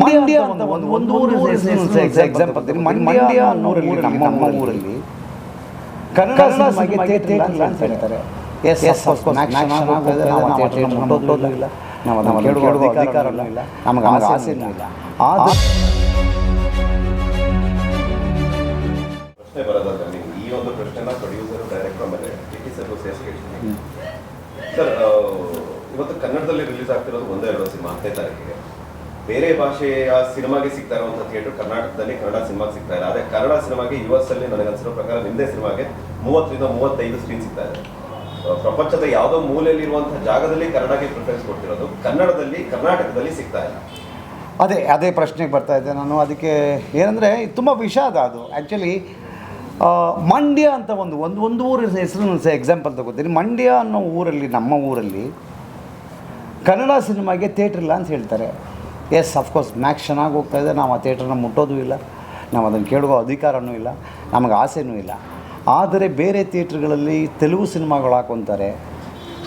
ಮಂಡ್ಯ ಅಂತ ಒಂದು ಒಂದು ಊರು ಎಕ್ಸಾಂಪಲ್ ಮಂಡ್ಯ ಅನ್ನೋ ಊರಲ್ಲಿ ನಮ್ಮ ಊರಲ್ಲಿ ಕನ್ನಡ ಸಿನಿಮಾಗೆ ಥಿಯೇಟರ್ ಅಂತ ಹೇಳ್ತಾರೆ. ಎಸ್ ಎಸ್ ಇಲ್ಲ ನಾವು ಅದನ್ನು ಕೇಳುವ ಅಧಿಕಾರ ಇಲ್ಲ. ನಮಗೆ ಆಸೆನೂ ಇಲ್ಲ. ಆದ್ರೆ ಪ್ರಶ್ನೆ ಬರೋದಾದ್ರೆ ನೀವು ಈ ಒಂದು ಪ್ರಶ್ನೆನ ಪ್ರೊಡ್ಯೂಸರ್ ಡೈರೆಕ್ಟರ್ ಮೇಲೆ ಟಿ ಟಿ ಅಸೋಸಿಯೇಷನ್ ಸರ್ ಇವತ್ತು ಕನ್ನಡದಲ್ಲಿ ರಿಲೀಸ್ ಆಗ್ತಿರೋದು ಒಂದೇ ಎರಡು ಸಿನಿಮಾ ಅಂತ ಬೇರೆ ಭಾಷೆಯ ಸಿನಿಮಾಗೆ ಸಿಗ್ತಾ ಇರುವಂತಹ ಥಿಯೇಟರ್ ಕರ್ನಾಟಕದಲ್ಲಿ ಕನ್ನಡ ಸಿನಿಮಾಗೆ ಸಿಗ್ತಾ ಇಲ್ಲ. ಅದೇ ಕನ್ನಡ ಸಿನಿಮಾಗೆ ಯು ಎಸ್ ಅಲ್ಲಿ ನನಗೆ ಅನ್ಸಿರೋ ಪ್ರಕಾರ ನಿಮ್ಮದೇ ಸಿನಿಮಾಗೆ ಮೂವತ್ತರಿಂದ ಮೂವತ್ತೈದು ಸ್ಕ್ರೀನ್ ಸಿಗ್ತಾ ಇದೆ. ಪ್ರಪಂಚದ ಯಾವುದೋ ಮೂಲೆಯಲ್ಲಿ ಇರುವಂತಹ ಜಾಗದಲ್ಲಿ ಕನ್ನಡಕ್ಕೆ ಪ್ರಿಫರೆನ್ಸ್ ಕೊಡ್ತಿರೋದು. ಕನ್ನಡದಲ್ಲಿ, ಕರ್ನಾಟಕದಲ್ಲಿ ಸಿಗ್ತಾ ಇಲ್ಲ. ಅದೇ ಅದೇ ಪ್ರಶ್ನೆಗೆ ಬರ್ತಾ ಇದ್ದೆ ನಾನು. ಅದಕ್ಕೆ ಏನಂದರೆ ತುಂಬ ವಿಷಾದ ಅದು. ಆ್ಯಕ್ಚುಲಿ ಮಂಡ್ಯ ಅಂತ ಒಂದು ಒಂದು ಒಂದು ಊರಿನ ಹೆಸರು ಸಹ ಎಕ್ಸಾಂಪಲ್ ತಗೋತೀನಿ. ಮಂಡ್ಯ ಅನ್ನೋ ಊರಲ್ಲಿ, ನಮ್ಮ ಊರಲ್ಲಿ ಕನ್ನಡ ಸಿನಿಮಾಗೆ ಥಿಯೇಟ್ರ್ ಇಲ್ಲ ಅಂತ ಹೇಳ್ತಾರೆ. ಎಸ್ ಅಫ್ಕೋರ್ಸ್ ಮ್ಯಾಕ್ಸ್ ಚೆನ್ನಾಗಿ ಹೋಗ್ತಾ ಇದೆ. ನಾವು ಆ ಥಿಯೇಟ್ರನ್ನ ಮುಟ್ಟೋದು ಇಲ್ಲ. ನಾವು ಅದನ್ನು ಕೇಳುವ ಅಧಿಕಾರನೂ ಇಲ್ಲ. ನಮಗೆ ಆಸೆನೂ ಇಲ್ಲ. ಆದರೆ ಬೇರೆ ಥಿಯೇಟ್ರ್ಗಳಲ್ಲಿ ತೆಲುಗು ಸಿನಿಮಾಗಳು ಹಾಕೊತಾರೆ.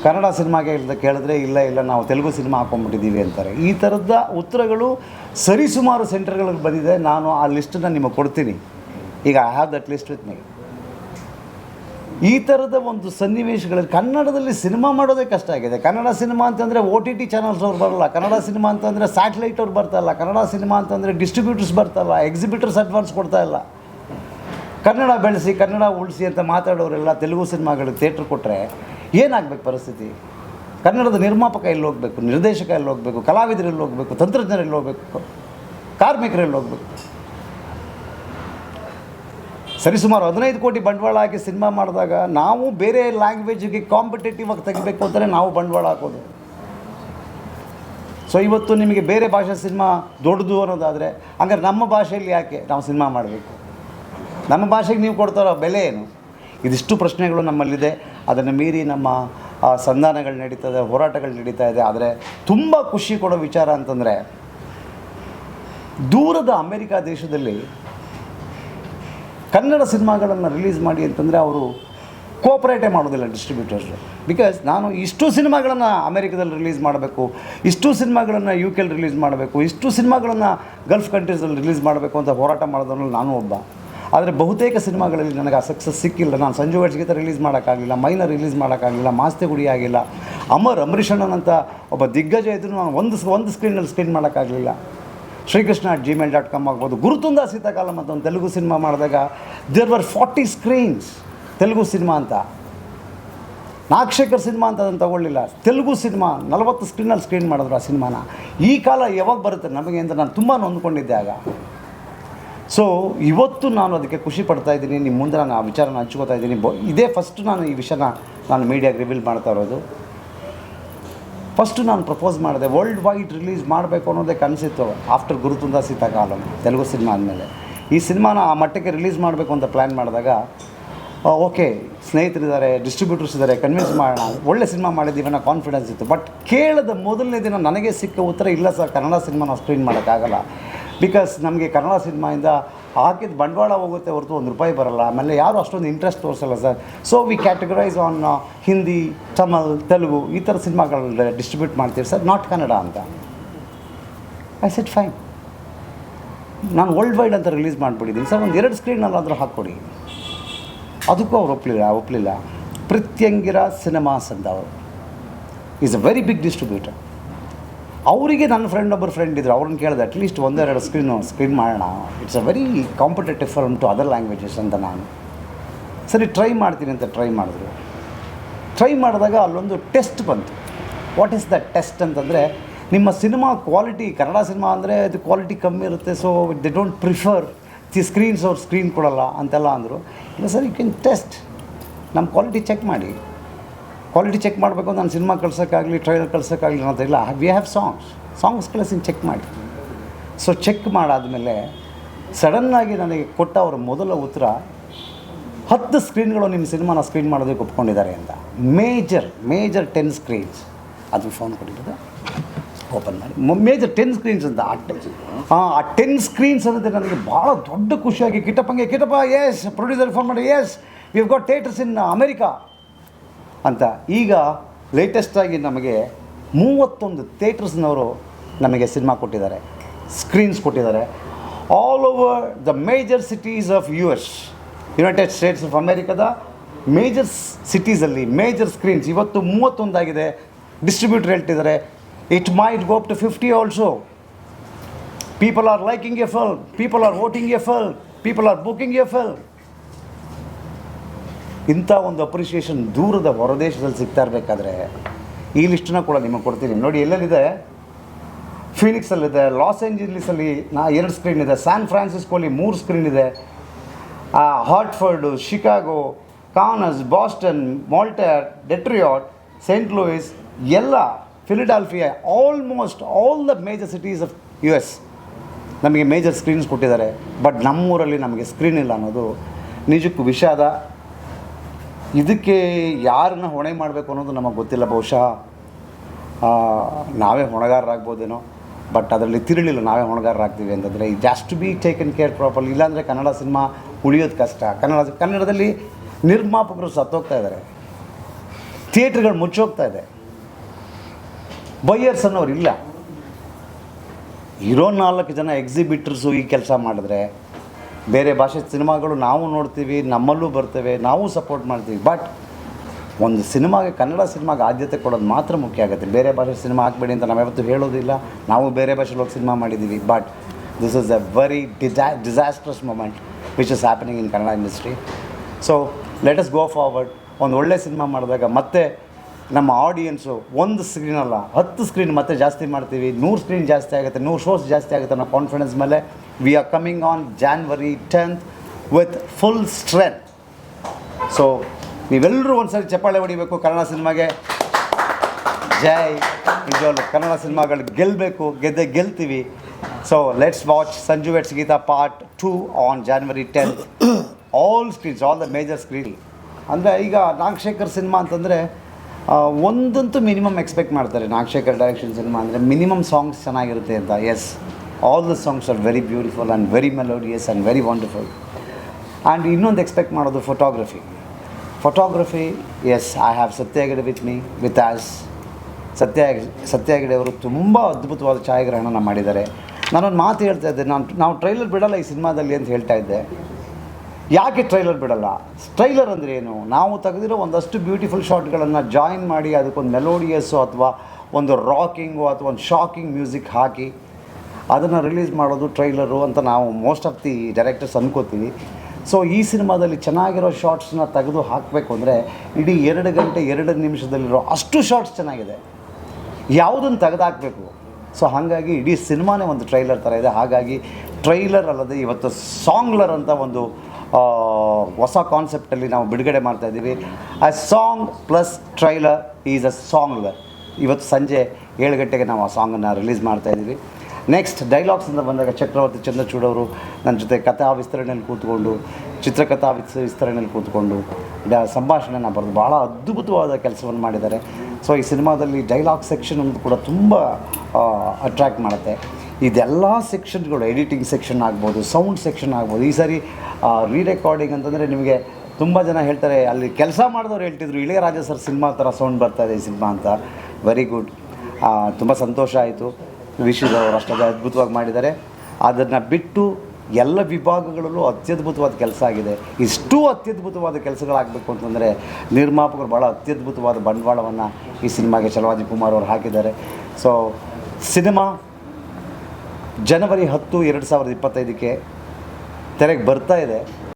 ಕನ್ನಡ ಸಿನಿಮಾಗೆ ಕೇಳಿದ್ರೆ ಇಲ್ಲ ಇಲ್ಲ, ನಾವು ತೆಲುಗು ಸಿನಿಮಾ ಹಾಕೊಂಡ್ಬಿಟ್ಟಿದ್ದೀವಿ ಅಂತಾರೆ. ಈ ಥರದ ಉತ್ತರಗಳು ಸರಿಸುಮಾರು ಸೆಂಟರ್ಗಳಿಗೆ ಬಂದಿದೆ. ನಾನು ಆ ಲಿಸ್ಟನ್ನು ನಿಮಗೆ ಕೊಡ್ತೀನಿ. ಈಗ I have that list with me ಈ ಥರದ ಒಂದು ಸನ್ನಿವೇಶಗಳಲ್ಲಿ ಕನ್ನಡದಲ್ಲಿ ಸಿನಿಮಾ ಮಾಡೋದೇ ಕಷ್ಟ ಆಗಿದೆ. ಕನ್ನಡ ಸಿನಿಮಾ ಅಂತಂದರೆ ಓ ಟಿ ಟಿ ಚಾನಲ್ಸ್ ಅವ್ರು ಬರಲ್ಲ. ಕನ್ನಡ ಸಿನಿಮಾ ಅಂತಂದರೆ ಸ್ಯಾಟಲೈಟ್ ಅವ್ರು ಬರ್ತಾಯಿಲ್ಲ ಕನ್ನಡ ಸಿನಿಮಾ ಅಂತಂದರೆ ಡಿಸ್ಟ್ರಿಬ್ಯೂಟರ್ಸ್ ಬರ್ತಾಯಿಲ್ಲ ಎಕ್ಸಿಬಿಟರ್ಸ್ ಅಡ್ವಾನ್ಸ್ ಕೊಡ್ತಾ ಇಲ್ಲ. ಕನ್ನಡ ಬೆಳೆಸಿ, ಕನ್ನಡ ಉಳಿಸಿ ಅಂತ ಮಾತಾಡೋರೆಲ್ಲ ತೆಲುಗು ಸಿನಿಮಾಗಳಿಗೆ ಥಿಯೇಟ್ರ್ ಕೊಟ್ಟರೆ ಏನಾಗಬೇಕು ಪರಿಸ್ಥಿತಿ? ಕನ್ನಡದ ನಿರ್ಮಾಪಕ ಎಲ್ಲಿ ಹೋಗಬೇಕು? ನಿರ್ದೇಶಕ ಎಲ್ಲಿ ಹೋಗಬೇಕು? ಕಲಾವಿದರಲ್ಲಿ ಹೋಗಬೇಕು? ತಂತ್ರಜ್ಞರು ಎಲ್ಲಿ ಹೋಗಬೇಕು? ಕಾರ್ಮಿಕರು ಎಲ್ಲಿ ಹೋಗಬೇಕು? ಸರಿಸುಮಾರು ಹದಿನೈದು ಕೋಟಿ ಬಂಡವಾಳ ಹಾಕಿ ಸಿನಿಮಾ ಮಾಡಿದಾಗ ನಾವು ಬೇರೆ ಲ್ಯಾಂಗ್ವೇಜಿಗೆ ಕಾಂಪಿಟೇಟಿವ್ ಆಗಿ ತೆಗಿಬೇಕು ಅಂತಲೇ ನಾವು ಬಂಡವಾಳ ಹಾಕೋದು. ಸೊ ಇವತ್ತು ನಿಮಗೆ ಬೇರೆ ಭಾಷೆ ಸಿನಿಮಾ ದೊಡ್ಡದು ಅನ್ನೋದಾದರೆ, ಹಂಗಾರೆ ನಮ್ಮ ಭಾಷೆಯಲ್ಲಿ ಯಾಕೆ ನಾವು ಸಿನಿಮಾ ಮಾಡಬೇಕು? ನಮ್ಮ ಭಾಷೆಗೆ ನೀವು ಕೊಡ್ತಾರೋ ಬೆಲೆ ಏನು? ಇದಿಷ್ಟು ಪ್ರಶ್ನೆಗಳು ನಮ್ಮಲ್ಲಿದೆ. ಅದನ್ನು ಮೀರಿ ನಮ್ಮ ಸಂಧಾನಗಳು ನಡೀತಾ ಇದೆ ಹೋರಾಟಗಳು ನಡೀತಾ ಇದೆ. ಆದರೆ ತುಂಬ ಖುಷಿ ಕೊಡೋ ವಿಚಾರ ಅಂತಂದರೆ, ದೂರದ ಅಮೆರಿಕ ದೇಶದಲ್ಲಿ ಕನ್ನಡ ಸಿನಿಮಾಗಳನ್ನು ರಿಲೀಸ್ ಮಾಡಿ ಅಂತಂದರೆ ಅವರು ಕೋಪರೇಟೇ ಮಾಡೋದಿಲ್ಲ ಡಿಸ್ಟ್ರಿಬ್ಯೂಟರ್ಸ್ ಬಿಕಾಸ್ ನಾನು ಇಷ್ಟು ಸಿನಿಮಾಗಳನ್ನು ಅಮೇರಿಕದಲ್ಲಿ ರಿಲೀಸ್ ಮಾಡಬೇಕು, ಇಷ್ಟು ಸಿನಿಮಾಗಳನ್ನು ಯು ಕೆಲ್ಲಿ ರಿಲೀಸ್ ಮಾಡಬೇಕು, ಇಷ್ಟು ಸಿನಿಮಾಗಳನ್ನು ಗಲ್ಫ್ ಕಂಟ್ರೀಸಲ್ಲಿ ರಿಲೀಸ್ ಮಾಡಬೇಕು ಅಂತ ಹೋರಾಟ ಮಾಡೋದ್ರಲ್ಲಿ ನಾನು ಒಬ್ಬ. ಆದರೆ ಬಹುತೇಕ ಸಿನಿಮಾಗಳಲ್ಲಿ ನನಗೆ ಆ ಸಕ್ಸಸ್ ಸಿಕ್ಕಿಲ್ಲ. ನಾನು ಸಂಜು ಗೀತ ರಿಲೀಸ್ ಮಾಡೋಕ್ಕಾಗಲಿಲ್ಲ ಮೈನ ರಿಲೀಸ್ ಮಾಡೋಕ್ಕಾಗಲಿಲ್ಲ, ಮಾಸ್ತೆ ಗುಡಿ ಆಗಿಲ್ಲ, ಅಮರ್ ಅಂಬರೀಷಣ್ಣನಂಥ ಒಬ್ಬ ದಿಗ್ಗಜ ಇದ್ದರೂ ನಾನು ಒಂದು ಒಂದು ಸ್ಕ್ರೀನಲ್ಲಿ ಸ್ಕ್ರೀನ್ ಮಾಡೋಕ್ಕಾಗಲಿಲ್ಲ. Srikrishna at Gmail dot com ಆಗ್ಬೋದು. ಗುರುತುಂದ ಸೀತಾಕಾಲಂ ಅಂತ ಒಂದು ತೆಲುಗು ಸಿನಿಮಾ ಮಾಡಿದಾಗ there were forty screens Telugu cinema ಅಂತ. ನಾಗಶೇಖರ್ ಸಿನಿಮಾ ಅಂತ ಅದನ್ನು ತಗೊಳ್ಳಿಲ್ಲ. ತೆಲುಗು ಸಿನಿಮಾ, ನಲವತ್ತು ಸ್ಕ್ರೀನಲ್ಲಿ ಸ್ಕ್ರೀನ್ ಮಾಡಿದ್ರು ಆ ಸಿನಿಮಾನ. ಈ ಕಾಲ ಯಾವಾಗ ಬರುತ್ತೆ ನಮಗೆ ಅಂತ ನಾನು ತುಂಬ ನೊಂದ್ಕೊಂಡಿದ್ದೆ ಆಗ. ಸೊ ಇವತ್ತು ನಾನು ಅದಕ್ಕೆ ಖುಷಿ ಪಡ್ತಾ ಇದ್ದೀನಿ. ನಿಮ್ಮ ಮುಂದೆ ನಾನು ಆ ವಿಚಾರನ ಹಂಚ್ಕೋತಾ ಇದ್ದೀನಿ. ಬೊ, ಇದೇ ಫಸ್ಟ್ ನಾನು ಈ ವಿಷಯನ ನಾನು ಮೀಡಿಯಾಗೆ ರಿವೀಲ್ ಮಾಡ್ತಾ ಇರೋದು. ಫಸ್ಟು ನಾನು ಪ್ರಪೋಸ್ ಮಾಡಿದೆ ವರ್ಲ್ಡ್ ವೈಡ್ ರಿಲೀಸ್ ಮಾಡಬೇಕು ಅನ್ನೋದೇ ಕನಸಿತ್ತು. ಆಫ್ಟರ್ ಗುರುತುಂದ ಸೀತಾಕಾಲಂ ತೆಲುಗು ಸಿನಿಮಾ ಆದಮೇಲೆ ಈ ಸಿನಿಮಾನ ಆ ಮಟ್ಟಕ್ಕೆ ರಿಲೀಸ್ ಮಾಡಬೇಕು ಅಂತ ಪ್ಲ್ಯಾನ್ ಮಾಡಿದಾಗ ಓಕೆ ಸ್ನೇಹಿತರಿದ್ದಾರೆ ಡಿಸ್ಟ್ರಿಬ್ಯೂಟರ್ಸ್ ಇದ್ದಾರೆ ಕನ್ವಿನ್ಸ್ ಮಾಡೋಣ. ಒಳ್ಳೆ ಸಿನಿಮಾ ಮಾಡಿದ್ದೀವಿ ಅನ್ನೋ ಕಾನ್ಫಿಡೆನ್ಸ್ ಇತ್ತು. ಬಟ್ ಕೇಳಿದ ಮೊದಲನೇ ದಿನ ನನಗೆ ಸಿಕ್ಕ ಉತ್ತರ ಇಲ್ಲ ಸರ್. ಕನ್ನಡ ಸಿನಿಮಾನ ಸ್ಕ್ರೀನ್ ಮಾಡೋಕ್ಕಾಗಲ್ಲ. ಬಿಕಾಸ್ ನಮಗೆ ಕನ್ನಡ ಸಿನಿಮಾಯಿಂದ ಹಾಕಿದ ಬಂಡವಾಳ ಹೋಗುತ್ತೆ ಹೊರತು ಒಂದು ರೂಪಾಯಿ ಬರಲ್ಲ. ಆಮೇಲೆ ಯಾರು ಅಷ್ಟೊಂದು ಇಂಟ್ರೆಸ್ಟ್ ತೋರಿಸಲ್ಲ sir. So we categorise on Hindi Tamil Telugu ಈ ಥರ ಸಿನಿಮಾಗಳು ಡಿಸ್ಟ್ರಿಬ್ಯೂಟ್ ಮಾಡ್ತೀವಿ ಸರ್. ನಾಟ್ ಕನ್ನಡ ಅಂತ. ಐ ಸೆಟ್ ಫೈನ್ ನಾನು ವರ್ಲ್ಡ್ ವೈಡ್ ಅಂತ ರಿಲೀಸ್ ಮಾಡಿಬಿಟ್ಟಿದ್ದೀನಿ ಸರ್. ಒಂದು ಎರಡು ಸ್ಕ್ರೀನಲ್ಲಾದರೂ ಹಾಕ್ಕೊಡಿ. ಅದಕ್ಕೂ ಅವ್ರು ಒಪ್ಪಲಿಲ್ಲ ಒಪ್ಪಲಿಲ್ಲ ಪ್ರತ್ಯಂಗಿರ ಸಿನಿಮಾಸ್ ಅಂತ ಅವರು. Is a very big distributor ಅವರಿಗೆ ನನ್ನ ಫ್ರೆಂಡ್ ಒಬ್ಬರು ಫ್ರೆಂಡ್ ಇದ್ರು. ಅವ್ರನ್ನ ಕೇಳಿದೆ ಅಟ್ಲೀಸ್ಟ್ ಒಂದೆರಡು ಸ್ಕ್ರೀನು ಸ್ಕ್ರೀನ್ ಮಾಡೋಣ. It's a very competitive film to other languages ಅಂತ ನಾನು. ಸರಿ ಟ್ರೈ ಮಾಡ್ತೀನಿ ಅಂತ ಟ್ರೈ ಮಾಡಿದ್ರು. ಟ್ರೈ ಮಾಡಿದಾಗ ಅಲ್ಲೊಂದು ಟೆಸ್ಟ್ ಬಂತು. ವಾಟ್ ಈಸ್ ದ ಟೆಸ್ಟ್ ಅಂತಂದರೆ, ನಿಮ್ಮ ಸಿನಿಮಾ ಕ್ವಾಲಿಟಿ ಕನ್ನಡ ಸಿನಿಮಾ ಅಂದರೆ ಅದು ಕ್ವಾಲಿಟಿ ಕಮ್ಮಿ ಇರುತ್ತೆ so they don't prefer the screens ಅವ್ರು ಸ್ಕ್ರೀನ್ ಕೊಡಲ್ಲ ಅಂತೆಲ್ಲ ಅಂದರು. ಇಲ್ಲ ಸರ್ ಯು ಕ್ಯಾನ್ ಟೆಸ್ಟ್ ನಮ್ಮ ಕ್ವಾಲಿಟಿ ಚೆಕ್ ಮಾಡಿ. ಕ್ವಾಲಿಟಿ ಚೆಕ್ ಮಾಡಬೇಕು ನಾನು ಸಿನಿಮಾ ಕಳ್ಸೋಕ್ಕಾಗಲಿ ಟ್ರೈಲರ್ ಕಳ್ಸೋಕ್ಕಾಗಲಿ ಇಲ್ಲ. ವಿ ಹ್ಯಾವ್ ಸಾಂಗ್ಸ್ ಸಾಂಗ್ಸ್ ಕಳಿಸಿ ಚೆಕ್ ಮಾಡಿ. ಸೊ ಚೆಕ್ ಮಾಡಾದಮೇಲೆ ಸಡನ್ನಾಗಿ ನನಗೆ ಕೊಟ್ಟ ಅವರ ಮೊದಲ ಉತ್ತರ, ಹತ್ತು ಸ್ಕ್ರೀನ್ಗಳು ನಿಮ್ಮ ಸಿನಿಮಾನ ಸ್ಕ್ರೀನ್ ಮಾಡೋದಕ್ಕೆ ಒಪ್ಕೊಂಡಿದ್ದಾರೆ ಅಂತ. ಮೇಜರ್ ಮೇಜರ್ ಟೆನ್ ಸ್ಕ್ರೀನ್ಸ್ ಅದು ಫೋನ್ ಕೊಟ್ಟಿರೋದು ಓಪನ್ ಮಾಡಿ. ಮೇಜರ್ ಟೆನ್ ಸ್ಕ್ರೀನ್ಸ್ ಅಂತ. ಹಾಂ ಆ ಟೆನ್ ಸ್ಕ್ರೀನ್ಸ್ ಅನ್ನೋದು ನನಗೆ ಭಾಳ ದೊಡ್ಡ ಖುಷಿಯಾಗಿ, ಕಿಟಪ್ಪಂಗೆ, ಕಿಟಪ್ಪ ಎಸ್ ಪ್ರೊಡ್ಯೂಸರ್ ಫೋನ್ ಮಾಡಿ yes we've got theatres in America ಅಂತ. ಈಗ ಲೇಟೆಸ್ಟಾಗಿ ನಮಗೆ ಮೂವತ್ತೊಂದು ಥಿಯೇಟರ್ಸ್ನವರು ನಮಗೆ ಸಿನಿಮಾ ಕೊಟ್ಟಿದ್ದಾರೆ. ಸ್ಕ್ರೀನ್ಸ್ ಕೊಟ್ಟಿದ್ದಾರೆ. All over the major cities of U S United States of ಅಮೇರಿಕದ ಮೇಜರ್ ಸಿಟೀಸಲ್ಲಿ ಮೇಜರ್ ಸ್ಕ್ರೀನ್ಸ್ ಇವತ್ತು ಮೂವತ್ತೊಂದಾಗಿದೆ. ಡಿಸ್ಟ್ರಿಬ್ಯೂಟರ್ ಹೇಳ್ತಿದ್ದಾರೆ it might go up to fifty also people are liking a film people are voting a film people are booking a film ಇಂಥ ಒಂದು appreciation ದೂರದ ಹೊರದೇಶದಲ್ಲಿ ಸಿಗ್ತಾ ಇರಬೇಕಾದ್ರೆ ಈ ಲಿಸ್ಟನ್ನ ಕೂಡ ನಿಮಗೆ ಕೊಡ್ತೀನಿ. ನೋಡಿ, ಎಲ್ಲೆಲ್ಲಿದೆ? ಫೀನಿಕ್ಸಲ್ಲಿದೆ, ಲಾಸ್ ಏಂಜಲೀಸಲ್ಲಿ ನಾ ಎರಡು ಸ್ಕ್ರೀನ್ ಇದೆ ಸ್ಯಾನ್ ಫ್ರಾನ್ಸಿಸ್ಕೋಲಿ ಮೂರು ಸ್ಕ್ರೀನ್ ಇದೆ ಹಾರ್ಟ್ಫರ್ಡು ಶಿಕಾಗೋ ಕಾನಸ್ ಬಾಸ್ಟನ್ ಮಾಲ್ಟರ್ ಡೆಟ್ರಿಯಾಟ್ ಸೇಂಟ್ ಲೂಯಿಸ್ ಎಲ್ಲ Philadelphia almost all the major cities of U S ನಮಗೆ ಮೇಜರ್ ಸ್ಕ್ರೀನ್ಸ್ ಕೊಟ್ಟಿದ್ದಾರೆ. ಬಟ್ ನಮ್ಮೂರಲ್ಲಿ ನಮಗೆ ಸ್ಕ್ರೀನ್ ಇಲ್ಲ ಅನ್ನೋದು ನಿಜಕ್ಕೂ ವಿಷಾದ. ಇದಕ್ಕೆ ಯಾರನ್ನ ಹೊಣೆ ಮಾಡಬೇಕು ಅನ್ನೋದು ನಮಗೆ ಗೊತ್ತಿಲ್ಲ. ಬಹುಶಃ ನಾವೇ ಹೊಣೆಗಾರರಾಗ್ಬೋದೇನೋ, ಬಟ್ ಅದರಲ್ಲಿ ತಿರುಳಿಲ್ಲ. ನಾವೇ ಹೊಣೆಗಾರರಾಗ್ತೀವಿ ಅಂತಂದರೆ ಈ just be taken care properly ಇಲ್ಲಾಂದರೆ ಕನ್ನಡ ಸಿನಿಮಾ ಉಳಿಯೋದು ಕಷ್ಟ. ಕನ್ನಡ, ಕನ್ನಡದಲ್ಲಿ ನಿರ್ಮಾಪಕರು ಸತ್ತೋಗ್ತಾ ಇದ್ದಾರೆ ಥಿಯೇಟ್ರ್ಗಳು ಮುಚ್ಚೋಗ್ತಾ ಇದೆ. ಬೈಯರ್ಸ್ ಅನ್ನೋರು ಇಲ್ಲ. ಇರೋ ನಾಲ್ಕು ಜನ ಎಕ್ಸಿಬಿಟರ್ಸು ಈ ಕೆಲಸ ಮಾಡಿದ್ರೆ ಬೇರೆ ಭಾಷೆ ಸಿನಿಮಾಗಳು ನಾವು ನೋಡ್ತೀವಿ, ನಮ್ಮಲ್ಲೂ ಬರ್ತೇವೆ, ನಾವು ಸಪೋರ್ಟ್ ಮಾಡ್ತೀವಿ. ಬಟ್ ಒಂದು ಸಿನಿಮಾಗೆ, ಕನ್ನಡ ಸಿನಿಮಾಗೆ ಆದ್ಯತೆ ಕೊಡೋದು ಮಾತ್ರ ಮುಖ್ಯ ಆಗುತ್ತೆ. ಬೇರೆ ಭಾಷೆ ಸಿನಿಮಾ ಹಾಕ್ಬೇಡಿ ಅಂತ ನಾವು ಯಾವತ್ತೂ ಹೇಳೋದಿಲ್ಲ. ನಾವು ಬೇರೆ ಭಾಷೆಲಿ ಹೋಗಿ ಸಿನಿಮಾ ಮಾಡಿದ್ದೀವಿ. But this is a very disa disastrous moment which is happening in Kannada industry so let us go forward ಒಂದು ಒಳ್ಳೆ ಸಿನಿಮಾ ಮಾಡಿದಾಗ ಮತ್ತೆ ನಮ್ಮ ಆಡಿಯನ್ಸು ಒಂದು ಸ್ಕ್ರೀನಲ್ಲ ಹತ್ತು ಸ್ಕ್ರೀನ್ ಮತ್ತೆ ಜಾಸ್ತಿ ಮಾಡ್ತೀವಿ. ನೂರು ಸ್ಕ್ರೀನ್ ಜಾಸ್ತಿ ಆಗುತ್ತೆ, ನೂರು ಶೋಸ್ ಜಾಸ್ತಿ ಆಗುತ್ತೆ ಅನ್ನೋ ಕಾನ್ಫಿಡೆನ್ಸ್ ಮೇಲೆ we are coming on January tenth with full strength so ನೀವೆಲ್ಲರೂ ಒಂದ್ಸರಿ ಚಪ್ಪಾಳೆ ಹೊಡಿಬೇಕು ಕನ್ನಡ ಸಿನಿಮಾಗೆ. ಜೈ. ನಿಜವಾಗ್ಲು ಕನ್ನಡ ಸಿನಿಮಾಗಳು ಗೆಲ್ಲಬೇಕು ಗೆದ್ದೆ ಗೆಲ್ತೀವಿ. So let's watch Sanju weds Geetha part two on January tenth all screens all the major screen ಅಂದರೆ ಈಗ ನಾಗಶೇಖರ್ ಸಿನಿಮಾ ಅಂತಂದರೆ ಒಂದಂತೂ ಮಿನಿಮಮ್ ಎಕ್ಸ್ಪೆಕ್ಟ್ ಮಾಡ್ತಾರೆ ನಾಗಶೇಖರ್ ಡೈರೆಕ್ಷನ್ ಸಿನಿಮಾ ಅಂದರೆ ಮಿನಿಮಮ್ ಸಾಂಗ್ಸ್ ಚೆನ್ನಾಗಿರುತ್ತೆ ಅಂತ. Yes all the songs are very beautiful and very melodious and very wonderful and ಇನ್ನೊಂದು expect ಮಾಡೋದು photography photography yes I have Satya with me with us Satya Satya ಅವರು ತುಂಬ ಅದ್ಭುತವಾದ ಛಾಯಾಗ್ರಹಣನ ಮಾಡಿದ್ದಾರೆ. ನಾನೊಂದು ಮಾತು ಹೇಳ್ತಾ ಇದ್ದೆ, ನಾನು ನಾವು ಟ್ರೈಲರ್ ಬಿಡಲ್ಲ ಈ ಸಿನಿಮಾದಲ್ಲಿ ಅಂತ ಹೇಳ್ತಾ ಇದ್ದೆ. ಯಾಕೆ ಟ್ರೈಲರ್ ಬಿಡಲ್ಲ? ಟ್ರೈಲರ್ ಅಂದರೆ ಏನು? ನಾವು ತೆಗೆದಿರೋ ಒಂದಷ್ಟು ಬ್ಯೂಟಿಫುಲ್ ಶಾಟ್ಗಳನ್ನು ಜಾಯಿನ್ ಮಾಡಿ ಅದಕ್ಕೊಂದು ಮೆಲೋಡಿಯಸ್ಸು ಅಥವಾ ಒಂದು ರಾಕಿಂಗು ಅಥವಾ ಒಂದು ಶಾಕಿಂಗ್ ಮ್ಯೂಸಿಕ್ ಹಾಕಿ ಅದನ್ನು ರಿಲೀಸ್ ಮಾಡೋದು ಟ್ರೈಲರು ಅಂತ ನಾವು ಮೋಸ್ಟ್ ಆಫ್ ದಿ ಡೈರೆಕ್ಟರ್ಸ್ ಅನ್ಕೋತೀವಿ. ಸೊ ಈ ಸಿನಿಮಾದಲ್ಲಿ ಚೆನ್ನಾಗಿರೋ ಶಾರ್ಟ್ಸ್ನ ತೆಗೆದು ಹಾಕಬೇಕು ಅಂದರೆ ಇಡೀ ಎರಡು ಗಂಟೆ ಎರಡು ನಿಮಿಷದಲ್ಲಿರೋ ಅಷ್ಟು ಶಾರ್ಟ್ಸ್ ಚೆನ್ನಾಗಿದೆ. ಯಾವುದನ್ನು ತೆಗೆದಾಕಬೇಕು? ಸೊ ಹಾಗಾಗಿ ಇಡೀ ಸಿನಿಮಾನೇ ಒಂದು ಟ್ರೈಲರ್ ಥರ ಇದೆ. ಹಾಗಾಗಿ ಟ್ರೈಲರ್ ಅಲ್ಲದೆ ಇವತ್ತು ಸಾಂಗ್ಲರ್ ಅಂತ ಒಂದು ಹೊಸ ಕಾನ್ಸೆಪ್ಟಲ್ಲಿ ನಾವು ಬಿಡುಗಡೆ ಮಾಡ್ತಾ ಇದ್ದೀವಿ. ಆ song plus trailer is a ಸಾಂಗ್ಲರ್ ಇವತ್ತು ಸಂಜೆ ಏಳು ಗಂಟೆಗೆ ನಾವು ಆ ಸಾಂಗನ್ನು ರಿಲೀಸ್ ಮಾಡ್ತಾ ಇದ್ದೀವಿ. ನೆಕ್ಸ್ಟ್ ಡೈಲಾಗ್ಸ್ ಅಂತ ಬಂದಾಗ ಚಕ್ರವರ್ತಿ ಚಂದ್ರಚೂಡ್ ಅವರು ನನ್ನ ಜೊತೆ ಕಥಾ ವಿಸ್ತರಣೆಯಲ್ಲಿ ಕೂತ್ಕೊಂಡು, ಚಿತ್ರಕಥಾ ವಿಸ್, ವಿಸ್ತರಣೆಯಲ್ಲಿ ಕೂತ್ಕೊಂಡು, ಡ, ಸಂಭಾಷಣೆನ ಬರೆದು ಭಾಳ ಅದ್ಭುತವಾದ ಕೆಲಸವನ್ನು ಮಾಡಿದ್ದಾರೆ. ಸೊ ಈ ಸಿನಿಮಾದಲ್ಲಿ ಡೈಲಾಗ್ ಸೆಕ್ಷನ್ ಒಂದು ಕೂಡ ತುಂಬ ಅಟ್ರ್ಯಾಕ್ಟ್ ಮಾಡುತ್ತೆ. ಇದೆಲ್ಲ ಸೆಕ್ಷನ್ಗಳು ಎಡಿಟಿಂಗ್ ಸೆಕ್ಷನ್ ಆಗ್ಬೋದು ಸೌಂಡ್ ಸೆಕ್ಷನ್ ಆಗ್ಬೋದು. ಈ ಸಾರಿ ರೀ ರೆಕಾರ್ಡಿಂಗ್ ಅಂತಂದರೆ ನಿಮಗೆ ತುಂಬ ಜನ ಹೇಳ್ತಾರೆ, ಅಲ್ಲಿ ಕೆಲಸ ಮಾಡಿದವ್ರು ಹೇಳ್ತಿದ್ರು, ಇಳೆಯರಾಜ ಸರ್ ಸಿನಿಮಾ ಥರ ಸೌಂಡ್ ಬರ್ತಾ ಇದೆ ಈ ಸಿನಿಮಾ ಅಂತ. ವೆರಿ ಗುಡ್ ತುಂಬ ಸಂತೋಷ ಆಯಿತು. ವಿಶ್ವದ ಅವರು ಅಷ್ಟು ಅದ್ಭುತವಾಗಿ ಮಾಡಿದ್ದಾರೆ. ಅದನ್ನು ಬಿಟ್ಟು ಎಲ್ಲ ವಿಭಾಗಗಳಲ್ಲೂ ಅತ್ಯದ್ಭುತವಾದ ಕೆಲಸ ಆಗಿದೆ. ಇಷ್ಟು ಅತ್ಯದ್ಭುತವಾದ ಕೆಲಸಗಳಾಗಬೇಕು ಅಂತಂದರೆ ನಿರ್ಮಾಪಕರು ಭಾಳ ಅತ್ಯದ್ಭುತವಾದ ಬಂಡವಾಳವನ್ನು ಈ ಸಿನಿಮಾಗೆ ಚಲವಾದಿ ಕುಮಾರ್ ಅವರು ಹಾಕಿದ್ದಾರೆ. ಸೊ ಸಿನಿಮಾ ಜನವರಿ ಹತ್ತು, ಎರಡು ಸಾವಿರದ ಇಪ್ಪತ್ತೈದಕ್ಕೆ ತೆರೆಗೆ ಬರ್ತಾ ಇದೆ.